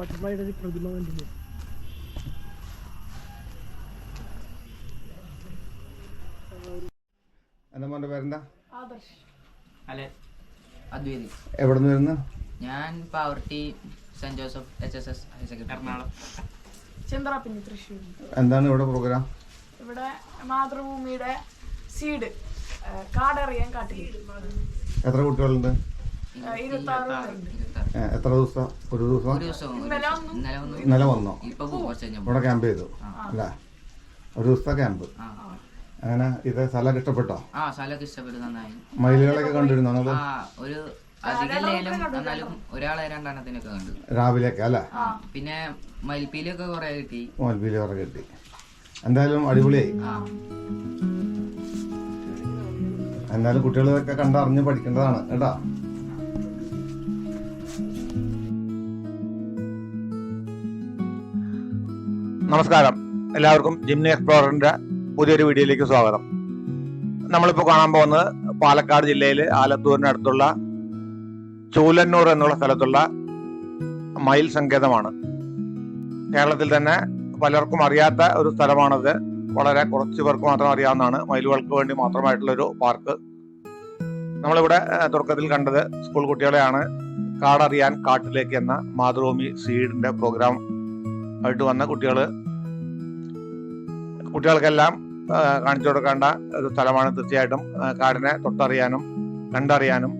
ബട്ടർഫ്ലൈയുടെ ഒരു പ്രതിമ കണ്ടില്ലേ? എന്താ മോന്റെ പേരെന്താ? ആദർശ്. അല്ല അദ്വൈതി. എവിടെ നിന്ന് വരുന്നു? ഞാൻ Pavaratty saint Joseph H S S higher secondary Ernakulam. Thrissur. എന്താണ് ഇവിടെ പ്രോഗ്രാം? ഇവിടെ മാതൃഭൂമിയുടെ സീഡ് കാടറിയാൻ കാട്ടിൽ. എത്ര കുട്ടികളുണ്ട്? എത്ര ദിവസം? ഒരു ദിവസം? നില ഇന്നലെ വന്നു. ഇവിടെ ക്യാമ്പ് ചെയ്തു. അല്ല ഒരു ദിവസത്തെ ക്യാമ്പ്. ആ അങ്ങനെ ഇത് സ്ഥലമൊക്കെ ഇഷ്ടപ്പെട്ടോ? ആ സ്ഥലമൊക്കെ ഇഷ്ടപ്പെട്ടു. നന്നായി. മയിലുകളൊക്കെ കണ്ടിരുന്നോ ആ ഒരു രാവിലെയൊക്കെ അല്ലേ? പിന്നെ മയിൽപ്പീലൊക്കെ കുറെ കിട്ടി. മോൽബിയിൽ കുറെ കിട്ടി. എന്തായാലും അടിപൊളിയായി. എന്തായാലും കുട്ടികളൊക്കെ കണ്ടറിഞ്ഞ് പഠിക്കേണ്ടതാണ് കേട്ടോ? നമസ്കാരം. എല്ലാവർക്കും ജിംനി എക്സ്പ്ലോറിന്റെ പുതിയൊരു വീഡിയോയിലേക്ക് സ്വാഗതം. നമ്മളിപ്പോൾ കാണാൻ പോകുന്നത് പാലക്കാട് ജില്ലയിൽ ആലത്തൂരിനടുത്തുള്ള ചൂലന്നൂർ എന്നുള്ള സ്ഥലത്തുള്ള മയിൽ സങ്കേതമാണ്. കേരളത്തിൽ തന്നെ പലർക്കും അറിയാത്ത ഒരു സ്ഥലമാണത്. വളരെ കുറച്ച് പേർക്ക് മാത്രം അറിയാവുന്നതാണ്. മയിലുകൾക്ക് വേണ്ടി മാത്രമായിട്ടുള്ള ഒരു പാർക്ക്. നമ്മളിവിടെ തുടക്കത്തിൽ കണ്ടത് സ്കൂൾ കുട്ടികളെയാണ് കാടറിയാൻ കാട്ടിലേക്ക് എന്ന മാതൃഭൂമി സീഡിന്റെ പ്രോഗ്രാം ആയിട്ട് വന്ന കുട്ടികൾ കുട്ടികൾക്കെല്ലാം കാണിച്ചു കൊടുക്കേണ്ട ഒരു സ്ഥലമാണ് തീർച്ചയായിട്ടും കാടിനെ തൊട്ടറിയാനും കണ്ടറിയാനും.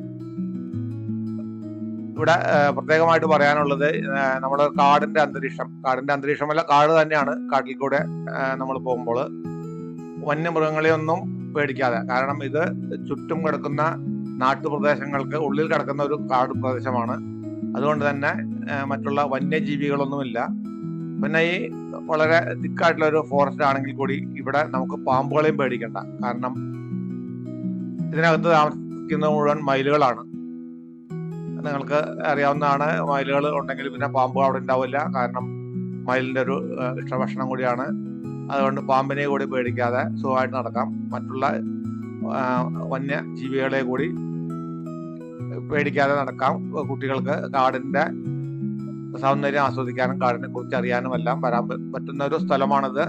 ഇവിടെ പ്രത്യേകമായിട്ട് പറയാനുള്ളത് നമ്മൾ കാടിന്റെ അന്തരീക്ഷം കാടിന്റെ അന്തരീക്ഷമല്ല കാട് തന്നെയാണ് കാട്ടിൽ കൂടെ നമ്മൾ പോകുമ്പോൾ. വന്യമൃഗങ്ങളെ ഒന്നും പേടിക്കാതെ കാരണം ഇത് ചുറ്റും കിടക്കുന്ന നാട്ടുപ്രദേശങ്ങൾക്ക് ഉള്ളിൽ കിടക്കുന്ന ഒരു കാട് പ്രദേശമാണ്. അതുകൊണ്ട് തന്നെ മറ്റുള്ള വന്യജീവികളൊന്നുമില്ല. പിന്നെ ഈ വളരെ തിക്കായിട്ടുള്ള ഒരു ഫോറസ്റ്റ് ആണെങ്കിൽ കൂടി ഇവിടെ നമുക്ക് പാമ്പുകളെയും പേടിക്കണ്ട. കാരണം ഇതിനകത്ത് താമസിക്കുന്ന മുഴുവൻ മയിലുകളാണ്. നിങ്ങൾക്ക് അറിയാവുന്നതാണ് മയിലുകൾ ഉണ്ടെങ്കിൽ പിന്നെ പാമ്പുകൾ അവിടെ ഉണ്ടാവില്ല. കാരണം മയിലിന്റെ ഒരു ഇഷ്ടഭക്ഷണം കൂടിയാണ്. അതുകൊണ്ട് പാമ്പിനെ കൂടി പേടിക്കാതെ സുഖമായിട്ട് നടക്കാം. മറ്റുള്ള വന്യ ജീവികളെ കൂടി പേടിക്കാതെ നടക്കാം. കുട്ടികൾക്ക് കാടിന്റെ സൗന്ദര്യം ആസ്വദിക്കാനും കാടിനെ കുറിച്ച് അറിയാനും എല്ലാം വരാൻ പറ്റുന്ന ഒരു സ്ഥലമാണിത്.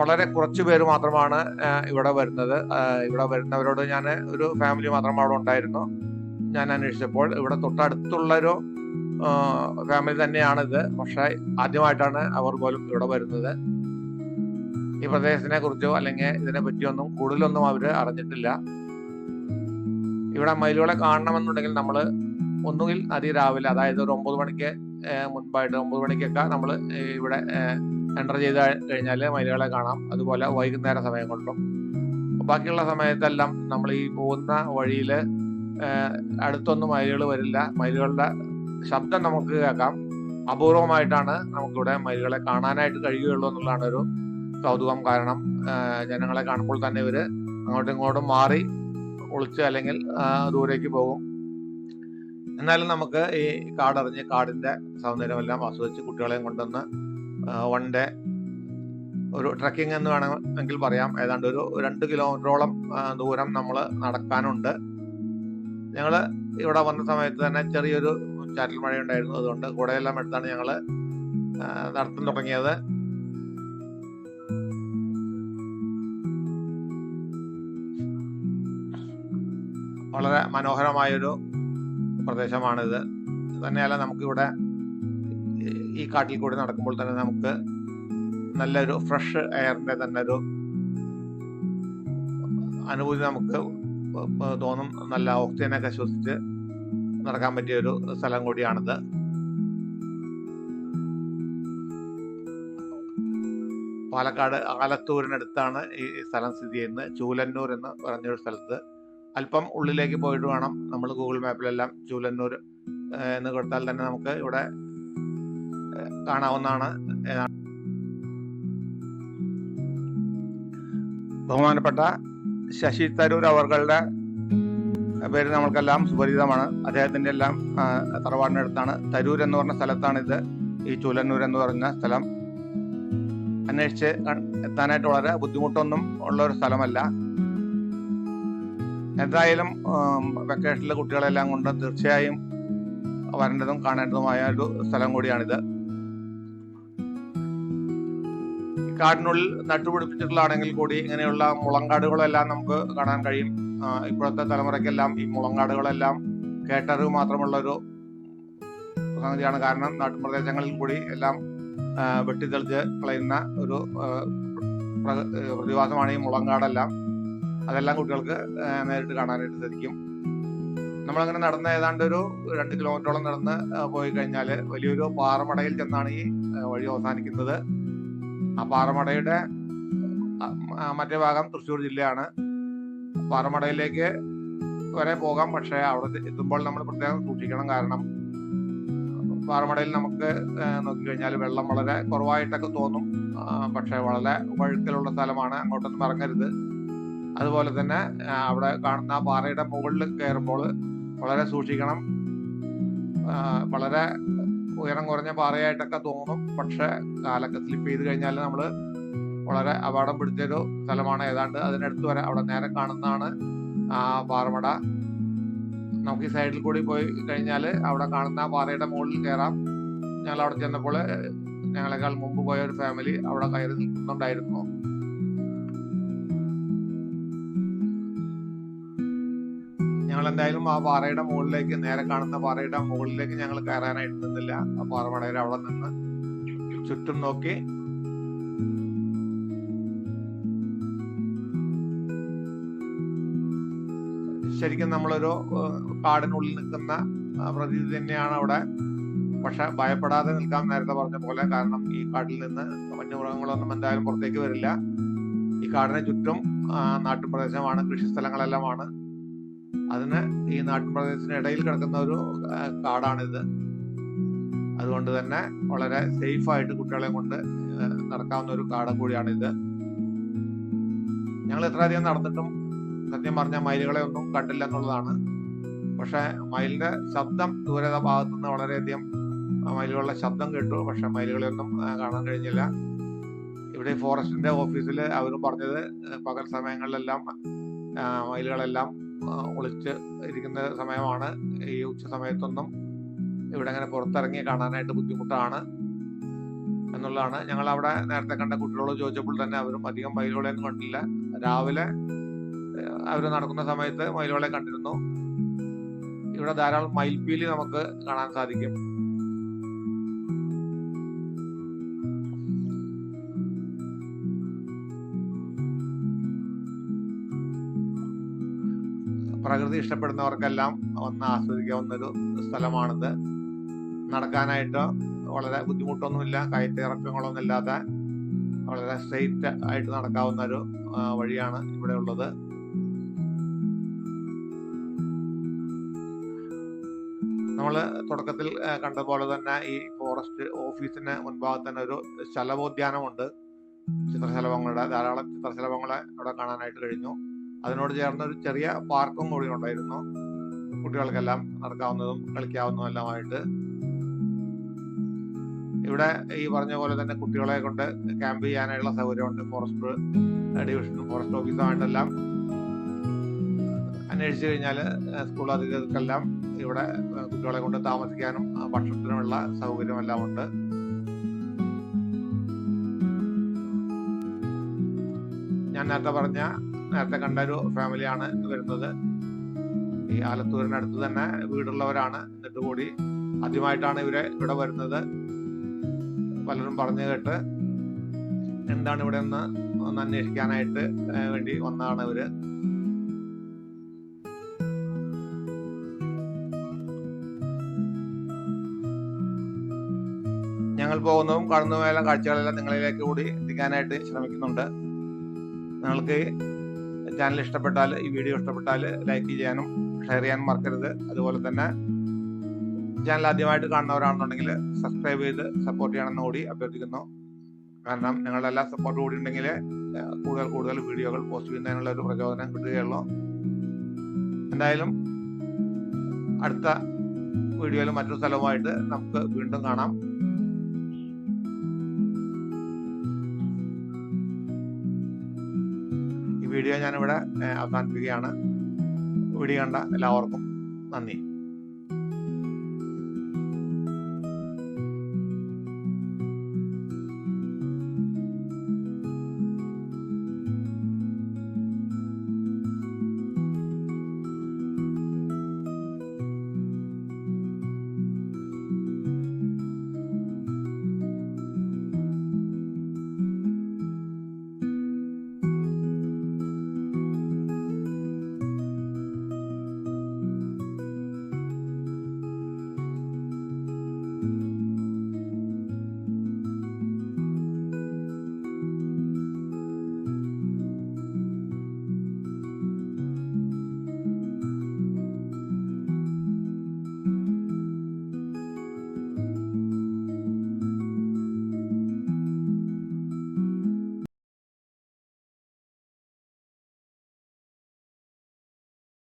വളരെ കുറച്ചു പേര് മാത്രമാണ് ഇവിടെ വരുന്നത്. ഇവിടെ വരുന്നവരോട് ഞാൻ ഒരു ഫാമിലി മാത്രം അവിടെ ഉണ്ടായിരുന്നു. ഞാൻ അന്വേഷിച്ചപ്പോൾ ഇവിടെ തൊട്ടടുത്തുള്ള ഒരു ഫാമിലി തന്നെയാണിത്. പക്ഷെ ആദ്യമായിട്ടാണ് അവർ പോലും ഇവിടെ വരുന്നത്. ഈ പ്രദേശത്തിനെ കുറിച്ചോ അല്ലെങ്കിൽ ഇതിനെ പറ്റിയൊന്നും കൂടുതലൊന്നും അവർ അറിഞ്ഞിട്ടില്ല. ഇവിടെ മയിലുകളെ കാണണമെന്നുണ്ടെങ്കിൽ നമ്മൾ ഒന്നുകിൽ അതിരാവിലെ അതായത് ഒരു ഒമ്പത് മണിക്ക് മുൻപായിട്ട് ഒമ്പത് മണിക്കൊക്കെ നമ്മൾ ഇവിടെ എന്റർ ചെയ്ത് കഴിഞ്ഞാൽ മയിലുകളെ കാണാം. അതുപോലെ വൈകുന്നേര സമയങ്ങളിലും ബാക്കിയുള്ള സമയത്തെല്ലാം നമ്മൾ ഈ പോകുന്ന വഴിയിൽ അടുത്തൊന്നും മയിലുകൾ വരില്ല. മയിലുകളുടെ ശബ്ദം നമുക്ക് കേൾക്കാം. അപൂർവമായിട്ടാണ് നമുക്കിവിടെ മയിലുകളെ കാണാനായിട്ട് കഴിയുകയുള്ളൂ എന്നുള്ളതാണ് ഒരു കൗതുകം കാരണം. ജനങ്ങളെ കാണുമ്പോൾ തന്നെ ഇവർ അങ്ങോട്ടും ഇങ്ങോട്ടും മാറി ഒളിച്ച് അല്ലെങ്കിൽ ദൂരേക്ക് പോകും. എന്നാലും നമുക്ക് ഈ കാടറിഞ്ഞ് കാടിന്റെ സൗന്ദര്യമെല്ലാം ആസ്വദിച്ച് കുട്ടികളെയും കൊണ്ടുവന്ന് വൺ ഡേ ഒരു ട്രക്കിംഗ് എന്ന് വേണമെങ്കിൽ പറയാം. ഏതാണ്ട് ഒരു രണ്ട് കിലോമീറ്ററോളം ദൂരം നമ്മൾ നടക്കാനുണ്ട്. ഞങ്ങൾ ഇവിടെ വന്ന സമയത്ത് തന്നെ ചെറിയൊരു ചാറ്റൽ മഴയുണ്ടായിരുന്നു. അതുകൊണ്ട് കൂടെയെല്ലാം എടുത്താണ് ഞങ്ങൾ നടത്താൻ തുടങ്ങിയത്. വളരെ മനോഹരമായൊരു പ്രദേശമാണിത്. തന്നെയല്ല നമുക്കിവിടെ ഈ- കാട്ടിൽ കൂടി നടക്കുമ്പോൾ തന്നെ നമുക്ക് നല്ലൊരു ഫ്രഷ് എയറിന്റെ തന്നെ ഒരു അനുഭൂതി നമുക്ക് തോന്നും. നല്ല ഓക്സിജനൊക്കെ ശ്വസിച്ച് നടക്കാൻ പറ്റിയ ഒരു സ്ഥലം കൂടിയാണിത്. പാലക്കാട് ആലത്തൂരിനടുത്താണ് ഈ സ്ഥലം സ്ഥിതി ചെയ്യുന്നത്. ചൂലന്നൂർ എന്ന് പറഞ്ഞൊരു സ്ഥലത്ത്. അല്പം ഉള്ളിലേക്ക് പോയിട്ട് വേണം നമ്മൾ ഗൂഗിൾ മാപ്പിലെല്ലാം ചൂലന്നൂർ എന്ന് കൊടുത്താൽ തന്നെ നമുക്ക് ഇവിടെ കാണാവുന്നതാണ്. ബഹുമാനപ്പെട്ട ശശി തരൂർ അവർകളുടെ പേര് നമ്മൾക്കെല്ലാം സുപരിചിതമാണ്. അദ്ദേഹത്തിന്റെ എല്ലാം തറവാടിനടുത്താണ്. തരൂർ എന്ന് പറഞ്ഞ സ്ഥലത്താണിത്. ഈ ചൂലന്നൂർ എന്ന് പറഞ്ഞ സ്ഥലം. അന്വേഷിച്ച് എത്താനായിട്ട് വളരെ ബുദ്ധിമുട്ടൊന്നും ഉള്ള ഒരു സ്ഥലമല്ല. എന്തായാലും വെക്കേഷനിലെ കുട്ടികളെല്ലാം കൊണ്ട് തീർച്ചയായും വരേണ്ടതും കാണേണ്ടതുമായ ഒരു സ്ഥലം കൂടിയാണിത്. കാടിനുള്ളിൽ നട്ടുപിടിപ്പിച്ചിട്ടുള്ളതാണെങ്കിൽ കൂടി ഇങ്ങനെയുള്ള മുളങ്കാടുകളെല്ലാം നമുക്ക് കാണാൻ കഴിയും. ഇപ്പോഴത്തെ തലമുറയ്ക്കെല്ലാം ഈ മുളങ്കാടുകളെല്ലാം കേട്ടറിവ് മാത്രമുള്ള ഒരു സംഗതിയാണ്. കാരണം നാട്ടുപ്രദേശങ്ങളിൽ കൂടി എല്ലാം വെട്ടിത്തെളിച്ച് കളയുന്ന ഒരു പ്രതിഭാസമാണ് ഈ മുളങ്കാടെല്ലാം. അതെല്ലാം കുട്ടികൾക്ക് നേരിട്ട് കാണാനായിട്ട് സാധിക്കും. നമ്മളങ്ങനെ നടന്ന ഏതാണ്ട് ഒരു രണ്ട് കിലോമീറ്ററോളം നടന്ന് പോയി കഴിഞ്ഞാൽ വലിയൊരു പാറമടയിൽ ചെന്നാണ് ഈ വഴി അവസാനിക്കുന്നത്. ആ പാറമടയുടെ മറ്റേ ഭാഗം തൃശ്ശൂർ ജില്ലയാണ്. പാറമടയിലേക്ക് വരെ പോകാം പക്ഷേ അവിടെ എത്തുമ്പോൾ നമ്മൾ പ്രത്യേകം സൂക്ഷിക്കണം കാരണം പാറമടയിൽ നമുക്ക് നോക്കി നോക്കിക്കഴിഞ്ഞാൽ വെള്ളം വളരെ കുറവായിട്ടൊക്കെ തോന്നും. പക്ഷേ വളരെ വഴുക്കലുള്ള സ്ഥലമാണ്. അങ്ങോട്ടൊന്നും ഇറങ്ങരുത്. അതുപോലെ തന്നെ അവിടെ കാണുന്ന പാറയുടെ മുകളിൽ കയറുമ്പോൾ വളരെ സൂക്ഷിക്കണം. വളരെ ഉയരം കുറഞ്ഞ പാറയായിട്ടൊക്കെ തോന്നും. പക്ഷെ കാലൊക്കെ സ്ലിപ്പ് ചെയ്ത് കഴിഞ്ഞാൽ നമ്മൾ വളരെ അപകടം പിടിച്ചൊരു സ്ഥലമാണ്. ഏതാണ്ട് അതിനടുത്ത് വരെ അവിടെ നേരെ കാണുന്നതാണ് ആ പാറമട. നമുക്ക് ഈ സൈഡിൽ കൂടി പോയി കഴിഞ്ഞാൽ അവിടെ കാണുന്ന പാറയുടെ മുകളിൽ കയറാം. ഞങ്ങൾ അവിടെ ചെന്നപ്പോൾ ഞങ്ങളെക്കാൾ മുമ്പ് പോയ ഒരു ഫാമിലി അവിടെ കയറി നിൽക്കുന്നുണ്ടായിരുന്നു ഞങ്ങൾ എന്തായാലും ആ പാറയുടെ മുകളിലേക്ക് നേരെ കാണുന്ന പാറയുടെ മുകളിലേക്ക് ഞങ്ങൾ കയറാനായിട്ട് നിന്നില്ല. ആ പാറമടയിൽ അവിടെ നിന്ന് ചുറ്റും നോക്കി. ശരിക്കും നമ്മളൊരു കാടിനുള്ളിൽ നിൽക്കുന്ന പ്രതീതി തന്നെയാണ് അവിടെ. പക്ഷെ ഭയപ്പെടാതെ നിൽക്കാൻ നേരത്തെ പറഞ്ഞ പോലെ കാരണം ഈ കാട്ടിൽ നിന്ന് വന്യമൃഗങ്ങളൊന്നും എന്തായാലും പുറത്തേക്ക് വരില്ല. ഈ കാടിന് ചുറ്റും നാട്ടുപ്രദേശമാണ് നാട്ടുപ്രദേശമാണ് കൃഷിസ്ഥലങ്ങളെല്ലാമാണ്. അതിന് ഈ നാട്ടുപ്രദേശത്തിന് ഇടയിൽ കിടക്കുന്ന ഒരു കാടാണിത്. അതുകൊണ്ട് തന്നെ വളരെ സേഫ് ആയിട്ട് കുട്ടികളെ കൊണ്ട് നടക്കാവുന്ന ഒരു കാടം കൂടിയാണിത് ഞങ്ങൾ എത്രയധികം നടന്നിട്ടും സത്യം പറഞ്ഞ മയിലുകളെ ഒന്നും കണ്ടില്ല എന്നുള്ളതാണ്. പക്ഷെ മയിലിന്റെ ശബ്ദം ദൂരത ഭാഗത്തു നിന്ന് വളരെയധികം മയിലുകളുടെ ശബ്ദം കേട്ടു. പക്ഷെ മയിലുകളെ ഒന്നും കാണാൻ കഴിഞ്ഞില്ല. ഇവിടെ ഫോറസ്റ്റിന്റെ ഓഫീസിൽ അവരും പറഞ്ഞത് പകൽ സമയങ്ങളിലെല്ലാം മയിലുകളെല്ലാം ഒളിച്ച് ഇരിക്കുന്ന സമയമാണ്. ഈ ഉച്ച സമയത്തൊന്നും ഇവിടെ അങ്ങനെ പുറത്തിറങ്ങി കാണാനായിട്ട് ബുദ്ധിമുട്ടാണ് എന്നുള്ളതാണ്. ഞങ്ങൾ അവിടെ നേരത്തെ കണ്ട കുട്ടികളോട് ചോദിച്ചപ്പോൾ തന്നെ അവരും അധികം മയിലുകളെയൊന്നും കണ്ടില്ല. രാവിലെ അവർ നടക്കുന്ന സമയത്ത് മയിലുകളെ കണ്ടിരുന്നു. ഇവിടെ ധാരാളം മയിൽപ്പീലി നമുക്ക് കാണാൻ സാധിക്കും. പ്രകൃതി ഇഷ്ടപ്പെടുന്നവർക്കെല്ലാം വന്ന് ആസ്വദിക്കാവുന്ന ഒരു സ്ഥലമാണിത്. നടക്കാനായിട്ട് വളരെ ബുദ്ധിമുട്ടൊന്നുമില്ല. കയറ്റ ഇറക്കങ്ങളൊന്നും ഇല്ലാതെ വളരെ സ്ട്രെയിറ്റ് ആയിട്ട് നടക്കാവുന്ന ഒരു വഴിയാണ് ഇവിടെ ഉള്ളത്. നമ്മൾ തുടക്കത്തിൽ ആ, കണ്ട പോലെ തന്നെ ഈ ഫോറസ്റ്റ് ഓഫീസിന് മുൻഭാഗത്ത് തന്നെ ഒരു ശലഭോദ്യാനമുണ്ട്. ചിത്രശലഭങ്ങളുടെ ധാരാളം ചിത്രശലഭങ്ങളെ അവിടെ കാണാനായിട്ട് കഴിഞ്ഞു. അതിനോട് ചേർന്ന ഒരു ചെറിയ പാർക്കും കൂടി ഉണ്ടായിരുന്നു. കുട്ടികൾക്കെല്ലാം നടക്കാവുന്നതും കളിക്കാവുന്നതുമെല്ലാമായിട്ട് ഇവിടെ ഈ പറഞ്ഞ പോലെ തന്നെ കുട്ടികളെ കൊണ്ട് ക്യാമ്പ് ചെയ്യാനായുള്ള സൗകര്യമുണ്ട്. ഫോറസ്റ്റ് ഡിവിഷനും ഫോറസ്റ്റ് ഓഫീസുമായിട്ടെല്ലാം. അന്വേഷിച്ചു കഴിഞ്ഞാൽ സ്കൂൾ അധികൃതർക്കെല്ലാം ഇവിടെ കുട്ടികളെ കൊണ്ട് താമസിക്കാനും ഭക്ഷണത്തിനുമുള്ള സൗകര്യമെല്ലാം ഉണ്ട്. ഞാൻ നേരത്തെ പറഞ്ഞ നേരത്തെ കണ്ട ഒരു ഫാമിലിയാണ് വരുന്നത്. ഈ ആലത്തൂരിനടുത്ത് തന്നെ വീടുള്ളവരാണ് എന്നിട്ട് കൂടി ആദ്യമായിട്ടാണ് ഇവരെ ഇവിടെ വരുന്നത്. പലരും പറഞ്ഞു കേട്ട് എന്താണ് ഇവിടെ നിന്ന് ഒന്ന് അന്വേഷിക്കാനായിട്ട് വേണ്ടി വന്നതാണ് ഇവർ. ഞങ്ങൾ പോകുന്നതും കാണുന്നതുമായ കാഴ്ചകളെല്ലാം നിങ്ങളിലേക്ക് കൂടി എത്തിക്കാനായിട്ട് ശ്രമിക്കുന്നുണ്ട്. നിങ്ങൾക്ക് ചാനൽ ഇഷ്ടപ്പെട്ടാൽ ഈ വീഡിയോ ഇഷ്ടപ്പെട്ടാൽ ലൈക്ക് ചെയ്യാനും ഷെയർ ചെയ്യാനും മറക്കരുത്. അതുപോലെ തന്നെ ചാനൽ ആദ്യമായിട്ട് കാണുന്നവരാണെന്നുണ്ടെങ്കിൽ സബ്സ്ക്രൈബ് ചെയ്ത് സപ്പോർട്ട് ചെയ്യണമെന്ന് കൂടി അഭ്യർത്ഥിക്കുന്നു. കാരണം നിങ്ങളുടെ എല്ലാ സപ്പോർട്ട് കൂടി ഉണ്ടെങ്കിൽ കൂടുതൽ കൂടുതൽ വീഡിയോകൾ പോസ്റ്റ് ചെയ്യുന്നതിനുള്ള ഒരു പ്രചോദനം കിട്ടുകയുള്ളൂ. എന്തായാലും അടുത്ത വീഡിയോയിൽ മറ്റൊരു സ്ഥലവുമായിട്ട് നമുക്ക് വീണ്ടും കാണാം. വീഡിയോ ഞാനിവിടെ അവസാനിപ്പിക്കുകയാണ്. വീഡിയോ കണ്ട എല്ലാവർക്കും നന്ദി.